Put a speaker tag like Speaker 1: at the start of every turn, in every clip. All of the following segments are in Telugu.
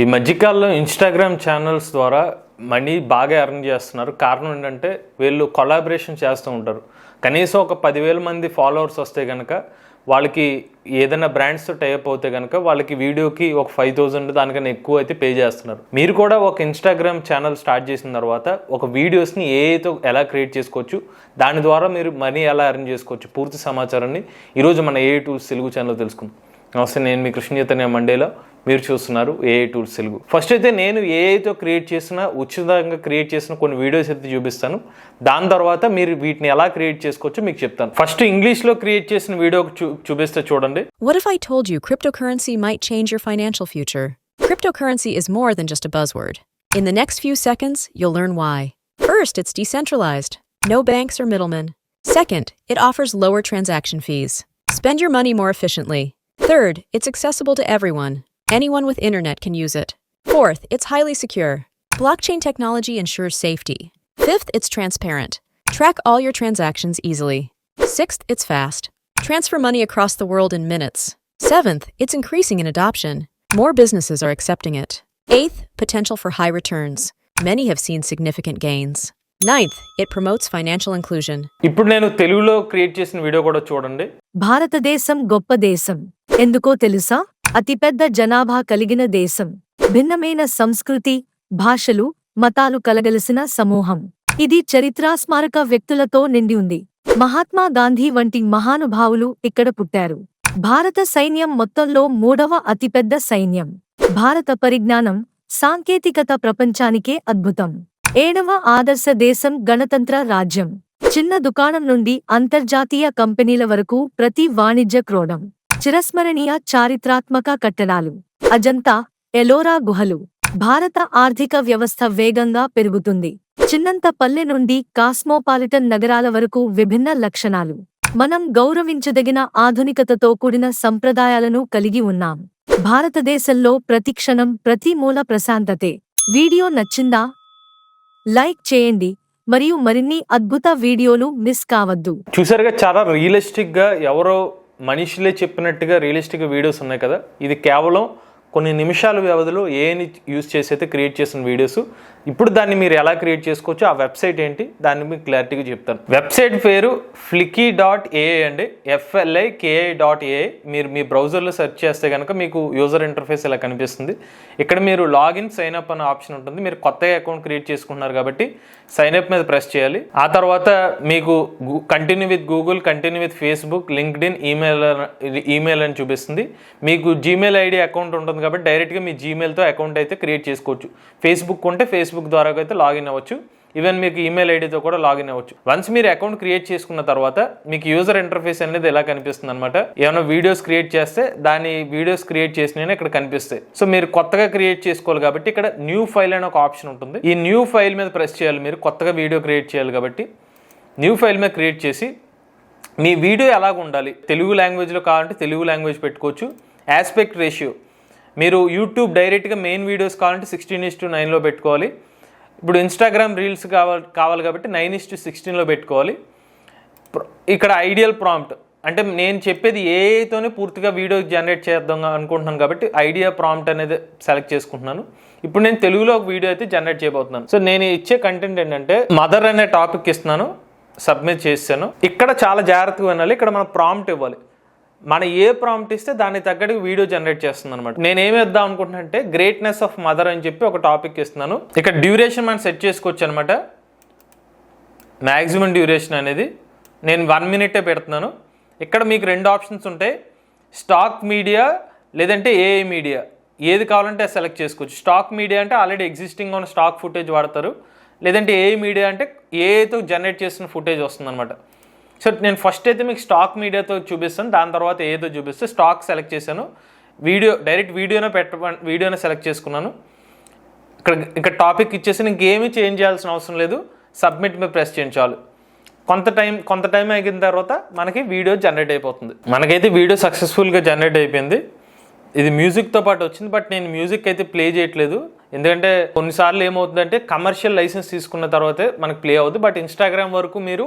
Speaker 1: ఈ మధ్యకాలంలో ఇన్స్టాగ్రామ్ ఛానల్స్ ద్వారా మనీ బాగా ఎర్న్ చేస్తున్నారు. కారణం ఏంటంటే వీళ్ళు కొలాబరేషన్ చేస్తూ ఉంటారు. కనీసం ఒక పదివేల మంది ఫాలోవర్స్ వస్తే కనుక వాళ్ళకి ఏదైనా బ్రాండ్స్తో టైప్ అవుతే కనుక వాళ్ళకి వీడియోకి ఒక ఫైవ్ థౌజండ్ దానికన్నా ఎక్కువ అయితే పే చేస్తున్నారు. మీరు కూడా ఒక ఇన్స్టాగ్రామ్ ఛానల్ స్టార్ట్ చేసిన తర్వాత ఒక వీడియోస్ని ఏతో ఎలా క్రియేట్ చేసుకోవచ్చు? దాని ద్వారా మీరు మనీ ఎలా ఎర్న్ చేసుకోవచ్చు? పూర్తి సమాచారాన్ని ఈరోజు మన ఏ టూ తెలుగు ఛానల్ తెలుసుకుందాం. నమస్తే నేను మీ కృష్ణ చైతన్య మండేలో మీరు చూస్తున్నారు ఏఐ టూల్స్ తెలుగు ఫస్ట్ అయితే నేను ఏఐతో క్రియేట్ చేసిన ఉచితంగా క్రియేట్ చేసిన కొన్ని వీడియోస్ అయితే చూపిస్తాను దాని తర్వాత మీరు వీటిని ఎలా క్రియేట్ చేసుకోవచ్చో మీకు చెప్తాను ఫస్ట్ ఇంగ్లీష్లో క్రియేట్ చేసిన వీడియో చూపిస్తే చూడండి
Speaker 2: What if I told you cryptocurrency might change your financial future? Cryptocurrency is more than just a buzzword. In the next few seconds, you'll learn why. First, it's decentralized. No banks or middlemen. Second, it offers lower transaction fees. Spend your money more efficiently. Third, it's accessible to everyone. Anyone with internet can use it. Fourth, it's highly secure. Blockchain technology ensures safety. Fifth, it's transparent. Track all your transactions easily. Sixth, it's fast. Transfer money across the world in minutes. Seventh, it's increasing in adoption. More businesses are accepting it. Eighth, potential for high returns. Many have seen significant gains. Ninth, it promotes financial inclusion.
Speaker 1: ఇప్పుడు నేను తెలుగులో క్రియేట్ చేసిన వీడియో కూడా చూడండి
Speaker 3: భారతదేశం గొప్ప దేశం. ఎందుకో తెలుసా? అతిపెద్ద జనాభా కలిగిన దేశం. భిన్నమైన సంస్కృతి భాషలు మతాలు కలగలిసిన సమూహం. ఇది చరిత్రాస్మారక వ్యక్తులతో నిండి ఉంది. మహాత్మా గాంధీ వంటి మహానుభావులు ఇక్కడ పుట్టారు. భారత సైన్యం మొత్తంలో మూడవ అతిపెద్ద సైన్యం. భారత పరిజ్ఞానం సాంకేతికత ప్రపంచానికే అద్భుతం. ఏడవ ఆదర్శ దేశం గణతంత్ర రాజ్యం. చిన్న దుకాణం నుండి అంతర్జాతీయ కంపెనీల వరకు ప్రతి వాణిజ్య క్రోడం చిరస్మరణీయ చారిత్రాత్మక కట్టడాలు. అజంతా ఎలోరా గుహలు. భారత ఆర్థిక వ్యవస్థ వేగంగా పెరుగుతుంది. చిన్నంత పల్లె నుండి కాస్మోపాలిటన్ నగరాల వరకు విభిన్న లక్షణాలు. మనం గౌరవించదగిన ఆధునికతతో కూడిన సంప్రదాయాలను కలిగి ఉన్నాం. భారతదేశంలో ప్రతి క్షణం ప్రతి మూల ప్రశాంతతే. వీడియో నచ్చిందా? లైక్ చేయండి. మరియు మరిన్ని అద్భుత వీడియోలు మిస్ కావద్దు.
Speaker 1: చూసారుగా చాలా రియలిస్టిక్గా ఎవరో మనిషిలే చెప్పినట్టుగా రియలిస్టిక్ వీడియోస్ ఉన్నాయి కదా. ఇది కేవలం కొన్ని నిమిషాల వ్యవధిలో ఏని యూస్ చేసి అయితే క్రియేట్ చేసిన వీడియోస్. ఇప్పుడు దాన్ని మీరు ఎలా క్రియేట్ చేసుకోవచ్చు ఆ వెబ్సైట్ ఏంటి దాన్ని మీకు క్లారిటీగా చెప్తాను. వెబ్సైట్ పేరు ఫ్లికీ డాట్ ఏఐ అండి. ఎఫ్ఎల్ఐ కేఐ డాట్ ఏఐ మీరు మీ బ్రౌజర్లో సెర్చ్ చేస్తే కనుక మీకు యూజర్ ఇంటర్ఫేస్ ఇలా కనిపిస్తుంది. ఇక్కడ మీరు లాగిన్ సైన్ అప్ అనే ఆప్షన్ ఉంటుంది. మీరు కొత్తగా అకౌంట్ క్రియేట్ చేసుకుంటున్నారు కాబట్టి సైన్ అప్ మీద ప్రెస్ చేయాలి. ఆ తర్వాత మీకు continue with Google continue with Facebook LinkedIn email email అని చూపిస్తుంది. మీకు జీమెయిల్ ఐడి అకౌంట్ ఉంటుంది కాబట్టి డైరెక్ట్గా మీ జీమెయిల్తో అకౌంట్ అయితే క్రియేట్ చేసుకోవచ్చు. ఫేస్బుక్ ఉంటే ఫేస్బుక్ ఫేస్బుక్ ద్వారా అయితే లాగిన్ అవ్వచ్చు. ఈవెన్ మీకు ఈమెయిల్ ఐడితో కూడా లాగిన్ అవ్వచ్చు. వన్స్ మీరు అకౌంట్ క్రియేట్ చేసుకున్న తర్వాత మీకు యూజర్ ఇంటర్ఫేస్ అనేది ఎలా కనిపిస్తుంది అనమాట ఏమైనా వీడియోస్ క్రియేట్ చేస్తే దాని వీడియోస్ క్రియేట్ చేసిన ఇక్కడ కనిపిస్తాయి. సో మీరు కొత్తగా క్రియేట్ చేసుకోవాలి కాబట్టి ఇక్కడ న్యూ ఫైల్ అనే ఒక ఆప్షన్ ఉంటుంది. ఈ న్యూ ఫైల్ మీద ప్రెస్ చేయాలి మీరు కొత్తగా వీడియో క్రియేట్ చేయాలి కాబట్టి. న్యూ ఫైల్ మీద క్రియేట్ చేసి మీ వీడియో ఎలాగ ఉండాలి తెలుగు లాంగ్వేజ్లో కావాలంటే తెలుగు లాంగ్వేజ్ పెట్టుకోవచ్చు. ఆస్పెక్ట్ రేషియో మీరు యూట్యూబ్ డైరెక్ట్గా మెయిన్ వీడియోస్ కావాలంటే సిక్స్టీన్ ఇస్ టు నైన్లో పెట్టుకోవాలి. ఇప్పుడు ఇన్స్టాగ్రామ్ రీల్స్ కావాలి కావాలి కాబట్టి నైన్ ఇస్ టు సిక్స్టీన్లో పెట్టుకోవాలి. ఇక్కడ ఐడియల్ ప్రాంప్ట్ అంటే నేను చెప్పేది ఏఐతోనే పూర్తిగా వీడియో జనరేట్ చేద్దాం అనుకుంటున్నాను కాబట్టి ఐడియా ప్రాంప్ట్ అనేది సెలెక్ట్ చేసుకుంటున్నాను. ఇప్పుడు నేను తెలుగులో ఒక వీడియో అయితే జనరేట్ చేయబోతున్నాను. సో నేను ఇచ్చే కంటెంట్ ఏంటంటే మదర్ అనే టాపిక్ ఇస్తున్నాను. సబ్మిట్ చేశాను. ఇక్కడ చాలా జాగ్రత్తగా వినాలి. ఇక్కడ మనం ప్రాంప్ట్ ఇవ్వాలి. మన ఏ ప్రాంప్ట్ ఇస్తే దానికి తగ్గట్టు వీడియో జనరేట్ చేస్తుంది అనమాట నేను ఏమి ఇద్దాం అనుకుంటున్నా అంటే గ్రేట్నెస్ ఆఫ్ మదర్ అని చెప్పి ఒక టాపిక్ ఇస్తున్నాను. ఇక్కడ డ్యూరేషన్ మనం సెట్ చేసుకోవచ్చు అనమాట మ్యాక్సిమం డ్యూరేషన్ అనేది నేను వన్ మినిటే పెడుతున్నాను. ఇక్కడ మీకు రెండు ఆప్షన్స్ ఉంటాయి. స్టాక్ మీడియా లేదంటే ఏఐ మీడియా ఏది కావాలంటే అది సెలెక్ట్ చేసుకోవచ్చు. స్టాక్ మీడియా అంటే ఆల్రెడీ ఎగ్జిస్టింగ్ ఉన్న స్టాక్ ఫుటేజ్ వాడతారు. లేదంటే ఏఐ మీడియా అంటే ఏఐతో జనరేట్ చేసిన ఫుటేజ్ వస్తుందన్నమాట. సో నేను ఫస్ట్ అయితే మీకు స్టాక్ మీడియాతో చూపిస్తాను దాని తర్వాత ఏదో చూపిస్తే స్టాక్ సెలెక్ట్ చేశాను. వీడియో డైరెక్ట్ వీడియోనే పెట్ట వీడియోనే సెలెక్ట్ చేసుకున్నాను. ఇక్కడ ఇక్కడ టాపిక్ ఇచ్చేసి ఇంకేమీ చేంజ్ చేయాల్సిన అవసరం లేదు. సబ్మిట్ మీద ప్రెస్ చేయండి చాలు. కొంత టైం కొంత టైం అయిన తర్వాత మనకి వీడియో జనరేట్ అయిపోతుంది. మనకైతే వీడియో సక్సెస్ఫుల్గా జనరేట్ అయిపోయింది. ఇది మ్యూజిక్తో పాటు వచ్చింది బట్ నేను మ్యూజిక్ అయితే ప్లే చేయట్లేదు. ఎందుకంటే కొన్నిసార్లు ఏమవుతుందంటే కమర్షియల్ లైసెన్స్ తీసుకున్న తర్వాతే మనకి ప్లే అవుతుంది బట్ ఇన్స్టాగ్రామ్ వరకు మీరు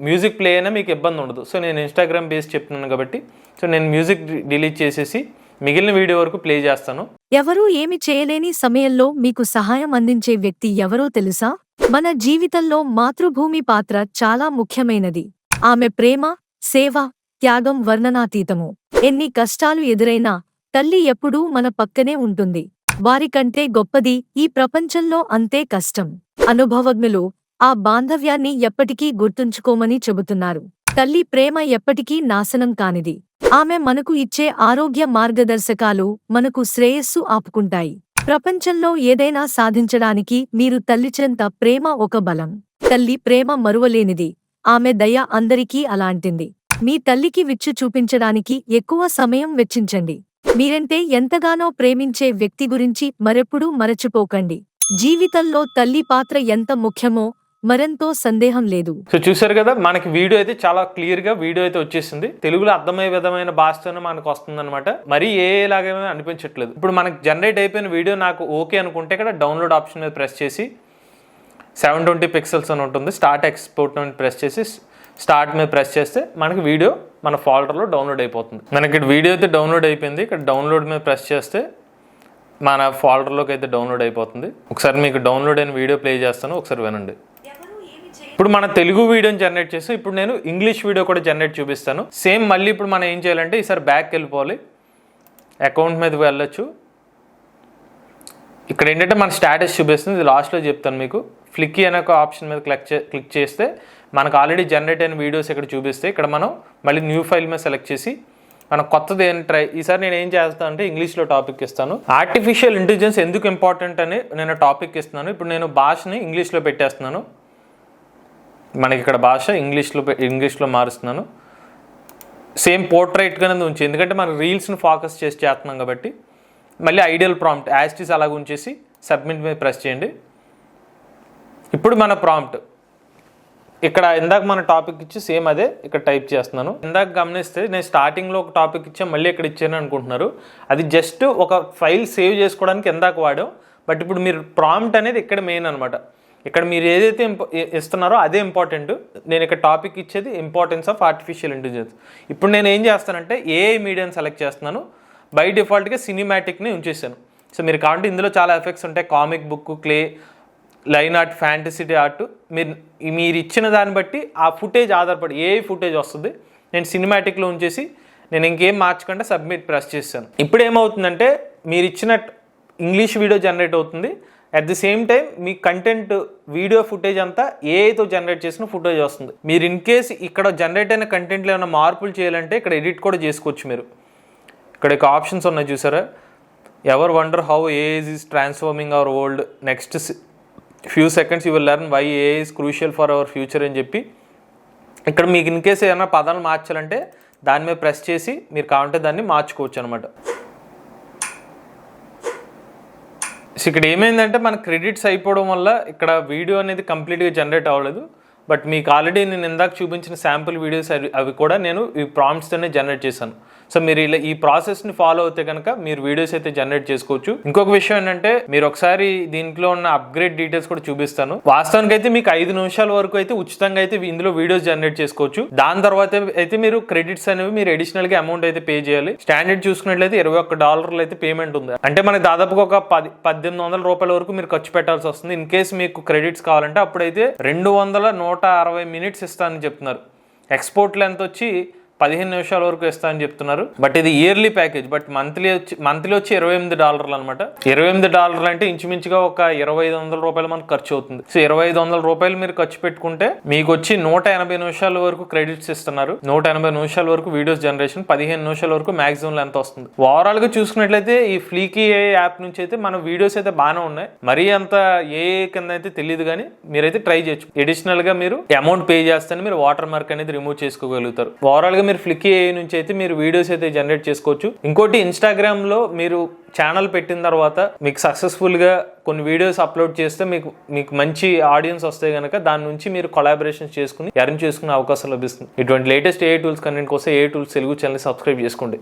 Speaker 1: మ్యూజిక్ ప్లే అయినా మీకు ఇబ్బంది ఉండదు. సో నేను ఇన్స్టాగ్రామ్ బేస్ చెప్తున్నాను కాబట్టి సో నేను మ్యూజిక్ డిలీట్ చేసేసి మిగిలిన వీడియో వరకు ప్లే చేస్తాను.
Speaker 3: ఎవరూ ఏమి చేయలేని సమయంలో మీకు సహాయం అందించే వ్యక్తి ఎవరో తెలుసా? మన జీవితంలో మాతృభూమి పాత్ర చాలా ముఖ్యమైనది. ఆమె ప్రేమ సేవ త్యాగం వర్ణనాతీతము. ఎన్ని కష్టాలు ఎదురైనా తల్లి ఎప్పుడూ మన పక్కనే ఉంటుంది. వారికంటే గొప్పది ఈ ప్రపంచంలో అంతే కష్టం. అనుభవజ్ఞులు ఆ బాంధవ్యాన్ని ఎప్పటికీ గుర్తుంచుకోమని చెబుతున్నారు. తల్లి ప్రేమ ఎప్పటికీ నాశనం కానిది. ఆమె మనకు ఇచ్చే ఆరోగ్య మార్గదర్శకాలు మనకు శ్రేయస్సు ఆపుకుంటాయి. ప్రపంచంలో ఏదైనా సాధించడానికి మీరు తల్లిచెంత ప్రేమ ఒక బలం. తల్లి ప్రేమ మరువలేనిది. ఆమె దయ అందరికీ అలాంటింది. మీ తల్లికి విచ్చు చూపించడానికి ఎక్కువ సమయం వెచ్చించండి. మీరంటే ఎంతగానో ప్రేమించే వ్యక్తి గురించి మరెప్పుడూ మరచిపోకండి. జీవితంలో తల్లి పాత్ర ఎంత ముఖ్యమో మరెంతో సందేహం లేదు.
Speaker 1: సో చూసారు కదా మనకి వీడియో అయితే చాలా క్లియర్గా వీడియో అయితే వచ్చేసింది. తెలుగులో అర్థమయ్యే విధమైన భాషతోనే మనకు వస్తుంది అనమాట మరి ఏ లాగా అనిపించట్లేదు. ఇప్పుడు మనకి జనరేట్ అయిపోయిన వీడియో నాకు ఓకే అనుకుంటే ఇక్కడ డౌన్లోడ్ ఆప్షన్ మీద ప్రెస్ చేసి సెవెన్ ట్వంటీ పిక్సెల్స్ అని ఉంటుంది. స్టార్ట్ ఎక్స్పోర్ట్ అని ప్రెస్ చేసి స్టార్ట్ మీద ప్రెస్ చేస్తే మనకి వీడియో మన ఫోల్డర్లో డౌన్లోడ్ అయిపోతుంది. మనకి ఇక్కడ వీడియో అయితే డౌన్లోడ్ అయిపోయింది. ఇక్కడ డౌన్లోడ్ మీద ప్రెస్ చేస్తే మన ఫోల్డర్లోకి అయితే డౌన్లోడ్ అయిపోతుంది. ఒకసారి మీకు డౌన్లోడ్ అయిన వీడియో ప్లే చేస్తాను. ఒకసారి వినండి. ఇప్పుడు మన తెలుగు వీడియోని జనరేట్ చేస్తాం ఇప్పుడు నేను ఇంగ్లీష్ వీడియో కూడా జనరేట్ చూపిస్తాను. సేమ్ మళ్ళీ ఇప్పుడు మనం ఏం చేయాలంటే ఈసారి బ్యాక్ వెళ్ళిపోవాలి. అకౌంట్ మీదకి వెళ్ళొచ్చు. ఇక్కడ ఏంటంటే మన స్టేటస్ చూపిస్తుంది. ఇది లాస్ట్లో చెప్తాను మీకు. ఫ్లిక్కీ అనే ఒక ఆప్షన్ మీద క్లిక్ చే క్లిక్ చేస్తే మనకు ఆల్రెడీ జనరేట్ అయిన వీడియోస్ ఇక్కడ చూపిస్తే ఇక్కడ మనం మళ్ళీ న్యూ ఫైల్ మీద సెలెక్ట్ చేసి మనం కొత్తది ఏం ట్రై ఈసారి నేను ఏం చేస్తాను అంటే ఇంగ్లీష్లో టాపిక్ ఇస్తాను. ఆర్టిఫిషియల్ ఇంటెలిజెన్స్ ఎందుకు ఇంపార్టెంట్ అని నేను టాపిక్ ఇస్తున్నాను. ఇప్పుడు నేను భాషని ఇంగ్లీష్లో పెట్టేస్తున్నాను. మనకి ఇక్కడ భాష ఇంగ్లీష్లో ఇంగ్లీష్లో మారుస్తున్నాను. సేమ్ పోర్ట్రైట్గానే ఉంచి ఎందుకంటే మనం రీల్స్ని ఫోకస్ చేసి చేస్తున్నాం కాబట్టి మళ్ళీ ఐడియల్ ప్రాంప్ట్ యాస్టిస్ అలాగ ఉంచేసి సబ్మిట్ మీద ప్రెస్ చేయండి. ఇప్పుడు మన ప్రాంప్ట్. ఇక్కడ ఇందాక మన టాపిక్ ఇచ్చి సేమ్ అదే ఇక్కడ టైప్ చేస్తున్నాను. ఇందాక గమనిస్తే నేను స్టార్టింగ్లో ఒక టాపిక్ ఇచ్చా మళ్ళీ ఇక్కడ ఇచ్చాను అనుకుంటున్నారు. అది జస్ట్ ఒక ఫైల్ సేవ్ చేసుకోవడానికి ఇందాక వాడాం. బట్ ఇప్పుడు మీరు ప్రాంప్ట్ అనేది ఇక్కడ మెయిన్ అనమాట ఇక్కడ మీరు ఏదైతే ఇస్తున్నారో అదే ఇంపార్టెంట్ నేను ఇక్కడ టాపిక్ ఇచ్చేది ఇంపార్టెన్స్ ఆఫ్ ఆర్టిఫిషియల్ ఇంటెలిజెన్స్ ఇప్పుడు నేను ఏం చేస్తానంటే ఏ మీడియం సెలెక్ట్ చేస్తున్నాను. బై డిఫాల్ట్గా సినిమాటిక్ని ఉంచేసాను. సో మీరు కావాలంటే ఇందులో చాలా ఎఫెక్ట్స్ ఉంటాయి. Comic book clay line art fantasy art మీరు మీరు ఇచ్చిన దాన్ని బట్టి ఆ ఫుటేజ్ ఆధారపడి ఏ ఫుటేజ్ వస్తుంది. నేను సినిమాటిక్లో ఉంచేసి నేను ఇంకేం మార్చకుండా సబ్మిట్ ప్రెస్ చేశాను. ఇప్పుడు ఏమవుతుందంటే మీరు ఇచ్చిన ఇంగ్లీష్ వీడియో జనరేట్ అవుతుంది. అట్ ది సేమ్ టైం మీ కంటెంట్ వీడియో ఫుటేజ్ అంతా ఏఐతో జనరేట్ చేసిన ఫుటేజ్ వస్తుంది. మీరు ఇన్ కేస్ ఇక్కడ జనరేట్ అయిన కంటెంట్లో ఏమైనా మార్పులు చేయాలంటే ఇక్కడ ఎడిట్ కూడా చేసుకోవచ్చు మీరు. ఇక్కడ ఇక ఆప్షన్స్ ఉన్నాయి చూసారా? Ever wonder how AI's is transforming our world next few seconds you will learn why AI crucial for our future అని చెప్పి. ఇక్కడ మీకు ఇన్ కేసు ఏమైనా పదాలు మార్చాలంటే దాని మీద ప్రెస్ చేసి మీరు కావాలంటే దాన్ని మార్చుకోవచ్చు అనమాట సో ఇక్కడ ఏమైందంటే మన క్రెడిట్స్ అయిపోవడం వల్ల ఇక్కడ వీడియో అనేది కంప్లీట్గా జనరేట్ అవ్వలేదు. బట్ మీకు ఆల్రెడీ నేను ఇందాక చూపించిన శాంపుల్ వీడియోస్ అవి అవి కూడా నేను ఈ ప్రాంప్ట్స్తోనే జనరేట్ చేశాను. సో మీరు ఇలా ఈ ప్రాసెస్ని ఫాలో అయితే కనుక మీరు వీడియోస్ అయితే జనరేట్ చేసుకోవచ్చు. ఇంకొక విషయం ఏంటంటే మీరు ఒకసారి దీంట్లో ఉన్న అప్గ్రేడ్ డీటెయిల్స్ కూడా చూపిస్తాను. వాస్తవానికి అయితే మీకు ఐదు నిమిషాల వరకు అయితే ఉచితంగా అయితే ఇందులో వీడియోస్ జనరేట్ చేసుకోవచ్చు. దాని తర్వాత అయితే మీరు క్రెడిట్స్ అనేవి మీరు అడిషనల్గా అమౌంట్ అయితే పే చేయాలి. స్టాండర్డ్ చూసుకున్నట్లయితే ఇరవై ఒక్క డాలర్లు అయితే పేమెంట్ ఉంది. అంటే మనకి దాదాపుగా ఒక పది పద్దెనిమిది వందల రూపాయల వరకు మీరు ఖర్చు పెట్టాల్సి వస్తుంది. ఇన్ కేస్ మీకు క్రెడిట్స్ కావాలంటే అప్పుడైతే రెండు వందల నూట అరవై మినిట్స్ ఇస్తానని చెప్తున్నారు. ఎక్స్పోర్ట్ లెంత్ వచ్చి పదిహేను నిమిషాల వరకు ఇస్తా అని చెప్తున్నారు. బట్ ఇది ఇయర్లీ ప్యాకేజ్ బట్ మంత్లీ వచ్చి మంత్లీ వచ్చి ఇరవై ఎనిమిది డాలర్లు అనమాట ఇరవై ఎనిమిది డాలర్లు అంటే ఇంచుమించుగా ఒక ఇరవై ఐదు వందల రూపాయలు మనకు ఖర్చు అవుతుంది. సో ఇరవై ఐదు వందల రూపాయలు మీరు ఖర్చు పెట్టుకుంటే మీకు వచ్చి నూట ఎనభై నిమిషాల వరకు క్రెడిట్స్ ఇస్తున్నారు. నూట ఎనభై నిమిషాల వరకు వీడియోస్ జనరేషన్ పదిహేను నిమిషాల వరకు మాక్సిమం ఎంత వస్తుంది. ఓవరాల్గా చూసుకున్నట్లయితే ఈ ఫ్లీకీ ఏ యాప్ నుంచి అయితే మన వీడియోస్ అయితే బాగానే ఉన్నాయి. మరీ అంత ఏ కింద అయితే తెలియదు కానీ మీరైతే ట్రై చేయొచ్చు. అడిషనల్గా మీరు అమౌంట్ పే చేస్తేనే మీరు వాటర్ మార్క్ అనేది రిమూవ్ చేసుకోగలుగుతారు. ఓవరాల్గా మీరు ఫ్లిక్ ఏ నుంచి అయితే మీరు వీడియోస్ అయితే జనరేట్ చేసుకోవచ్చు. ఇంకోటి ఇన్స్టాగ్రామ్లో మీరు ఛానల్ పెట్టిన తర్వాత మీకు సక్సెస్ఫుల్గా కొన్ని వీడియోస్ అప్లోడ్ చేస్తే మీకు మీకు మంచి ఆడియన్స్ వస్తే కనుక దాని నుంచి మీరు కొలాబరేషన్ చేసుకుని ఎర్న్ చేసుకునే అవకాశం లభిస్తుంది. ఇటువంటి లేటెస్ట్ ఏ టూల్స్ కంటెంట్ కోసం AI tools Telugu channel subscribe చేసుకోండి.